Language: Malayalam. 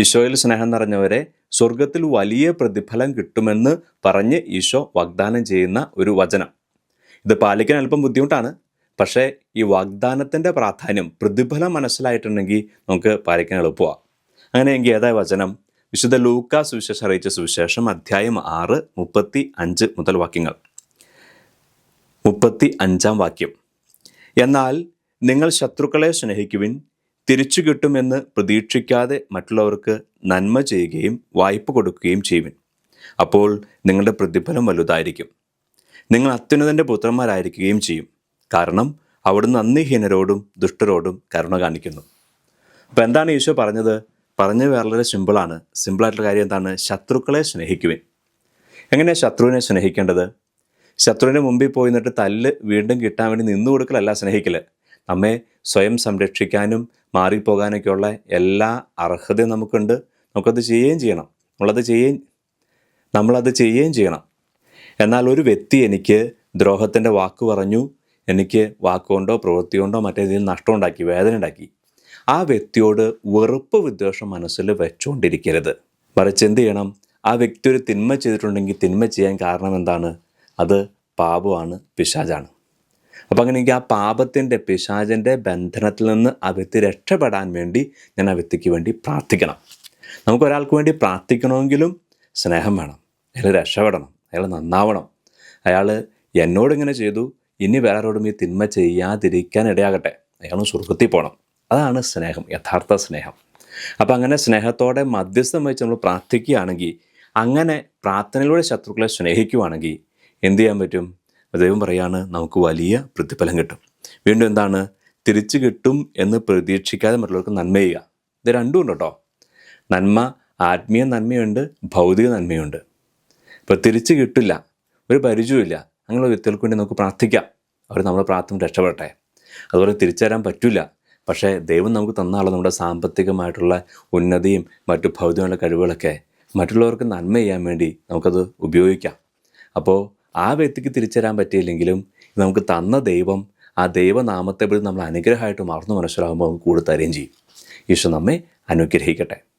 ഈശോയിൽ സ്നേഹം നിറഞ്ഞവരെ സ്വർഗത്തിൽ വലിയ പ്രതിഫലം കിട്ടുമെന്ന് പറഞ്ഞ് ഈശോ വാഗ്ദാനം ചെയ്യുന്ന ഒരു വചനം. ഇത് പാലിക്കാൻ അല്പം ബുദ്ധിമുട്ടാണ്. പക്ഷേ ഈ വാഗ്ദാനത്തിന്റെ പ്രാധാന്യം പ്രതിഫലം മനസ്സിലായിട്ടുണ്ടെങ്കിൽ നമുക്ക് പാലിക്കാൻ എളുപ്പമാണ് അങ്ങനെയെങ്കിൽ ഏതായ വചനം? വിശുദ്ധ ലൂക്ക സുവിശേഷം അറിയിച്ച സുവിശേഷം അധ്യായം ആറ് മുപ്പത്തി അഞ്ച് മുതൽ വാക്യങ്ങൾ. മുപ്പത്തി അഞ്ചാം വാക്യം. എന്നാൽ നിങ്ങൾ ശത്രുക്കളെ സ്നേഹിക്കുവിൻ തിരിച്ചു കിട്ടുമെന്ന് പ്രതീക്ഷിക്കാതെ മറ്റുള്ളവർക്ക് നന്മ ചെയ്യുകയും വായ്പ കൊടുക്കുകയും ചെയ്യുവിൻ. അപ്പോൾ നിങ്ങളുടെ പ്രതിഫലം വലുതായിരിക്കും. നിങ്ങൾ അത്യുന്നതന്റെ പുത്രന്മാരായിരിക്കുകയും ചെയ്യും. കാരണം അവിടുന്ന് നന്ദിഹീനരോടും ദുഷ്ടരോടും കരുണ കാണിക്കുന്നു. അപ്പോൾ എന്താണ് ഈശോ പറഞ്ഞത്? പറഞ്ഞ വളരെ സിമ്പിളാണ് സിമ്പിളായിട്ടുള്ള കാര്യം എന്താണ്? ശത്രുക്കളെ സ്നേഹിക്കുവിൻ. എങ്ങനെയാണ് ശത്രുവിനെ സ്നേഹിക്കേണ്ടത്? ശത്രുവിന്റെ മുമ്പിൽ പോയി നിന്നിട്ട് തല്ല് വീണ്ടും കിട്ടാൻ വേണ്ടി നിന്നു കൊടുക്കലല്ല സ്നേഹിക്കൽ നമ്മെ സ്വയം സംരക്ഷിക്കാനും മാറിപ്പോകാനൊക്കെയുള്ള എല്ലാ അർഹതയും നമുക്കുണ്ട്. നമുക്കത് ചെയ്യുകയും ചെയ്യണം. നമ്മളത് ചെയ്യുകയും നമ്മളത് ചെയ്യുകയും ചെയ്യണം. എന്നാൽ ഒരു വ്യക്തി എനിക്ക് ദ്രോഹത്തിന്റെ വാക്ക് പറഞ്ഞു എനിക്ക് വാക്കുകൊണ്ടോ പ്രവൃത്തി കൊണ്ടോ മറ്റേതെങ്കിലും നഷ്ടമുണ്ടാക്കി വേദന ഉണ്ടാക്കി ആ വ്യക്തിയോട് വെറുപ്പ് വിദ്വേഷം മനസ്സിൽ വെച്ചുകൊണ്ടിരിക്കരുത്. മറിച്ച് എന്ത് ചെയ്യണം? ആ വ്യക്തി ഒരു തിന്മ ചെയ്തിട്ടുണ്ടെങ്കിൽ തിന്മ ചെയ്യാൻ കാരണം എന്താണ്? അത് പാപമാണ് പിശാചാണ്. അപ്പം അങ്ങനെ എനിക്ക് ആ പാപത്തിന്റെ പിശാചന്റെ ബന്ധനത്തിൽ നിന്ന് ആ വ്യക്തി രക്ഷപ്പെടാൻ വേണ്ടി ഞാൻ ആ വ്യക്തിക്ക് വേണ്ടി പ്രാർത്ഥിക്കണം. നമുക്ക് ഒരാൾക്ക് വേണ്ടി പ്രാർത്ഥിക്കണമെങ്കിലും സ്നേഹം വേണം. അയാൾ രക്ഷപ്പെടണം. അയാൾ നന്നാവണം. അയാൾ എന്നോട് ഇങ്ങനെ ചെയ്തു. ഇനി വേറെ ആരോടും ഈ തിന്മ ചെയ്യാതിരിക്കാൻ ഇടയാകട്ടെ. അയാളും സുഹൃത്തിൽ പോകണം അതാണ് സ്നേഹം യഥാർത്ഥ സ്നേഹം. അപ്പം അങ്ങനെ സ്നേഹത്തോടെ മധ്യസ്ഥം വെച്ച് നമ്മൾ പ്രാർത്ഥിക്കുകയാണെങ്കിൽ അങ്ങനെ പ്രാർത്ഥനയിലൂടെ ശത്രുക്കളെ സ്നേഹിക്കുകയാണെങ്കിൽ എന്തു ചെയ്യാൻ പറ്റും? ദൈവം പറയാണ് നമുക്ക് വലിയ പ്രതിഫലം കിട്ടും. വീണ്ടും എന്താണ്? തിരിച്ചു കിട്ടും എന്ന് പ്രതീക്ഷിക്കാതെ മറ്റുള്ളവർക്ക് നന്മ ചെയ്യുക. ഇത് രണ്ടും ഉണ്ട് കേട്ടോ. നന്മ ആത്മീയ നന്മയുണ്ട് ഭൗതിക നന്മയുണ്ട്. ഇപ്പോൾ തിരിച്ചു കിട്ടില്ല ഒരു പരിചയമില്ല അങ്ങനെയുള്ള വ്യക്തികൾക്ക് വേണ്ടി നമുക്ക് പ്രാർത്ഥിക്കാം. അവർ നമ്മളെ പ്രാർത്ഥന രക്ഷപ്പെടട്ടെ. അതുപോലെ തിരിച്ചു തരാൻ പറ്റില്ല പക്ഷേ ദൈവം നമുക്ക് തന്നാലുള്ള നമ്മുടെ സാമ്പത്തികമായിട്ടുള്ള ഉന്നതിയും മറ്റു ഭൗതികമായ കഴിവുകളൊക്കെ. മറ്റുള്ളവർക്ക് നന്മ ചെയ്യാൻ വേണ്ടി നമുക്കത് ഉപയോഗിക്കാം. അപ്പോൾ ആ വ്യക്തിക്ക് തിരിച്ചുതരാൻ പറ്റിയില്ലെങ്കിലും നമുക്ക് തന്ന ദൈവം ആ ദൈവനാമത്തെ നമ്മൾ അനുഗ്രഹമായിട്ട് മറന്നു മനസ്സിലാകുമ്പോൾ നമുക്ക് കൂടുതൽ തരുകയും ചെയ്യും. ഈശോ നമ്മെ അനുഗ്രഹിക്കട്ടെ.